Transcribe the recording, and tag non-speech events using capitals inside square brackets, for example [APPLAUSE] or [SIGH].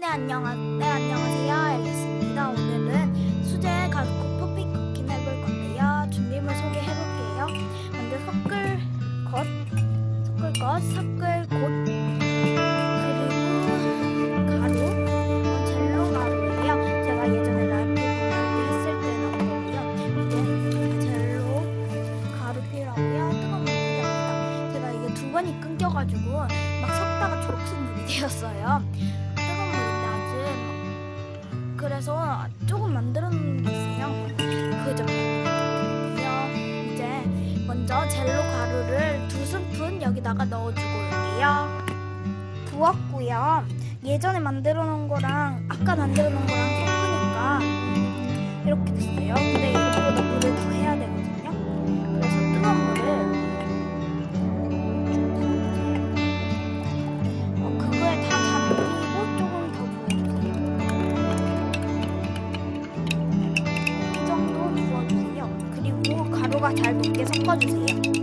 네, 안녕하, 네, 안녕하세요. 앨리스입니다. 오늘은 수제 가루코 푸피 쿠킹 해볼 건데요. 준비물 소개해볼게요. 먼저 섞을 것, 섞을 것, 섞을 번이 끊겨가지고 막 섞다가 초록색 물이 [LAUGHS] 되었어요. 그래서 조금 만들어 놓은 게 있어요. 그 정도요. 이제 먼저 젤로 가루를 두 스푼 여기다가 넣어주고 올게요. 부었고요. 예전에 만들어 놓은 거랑 아까 만들어 놓은 거랑 잘 녹게 섞어주세요.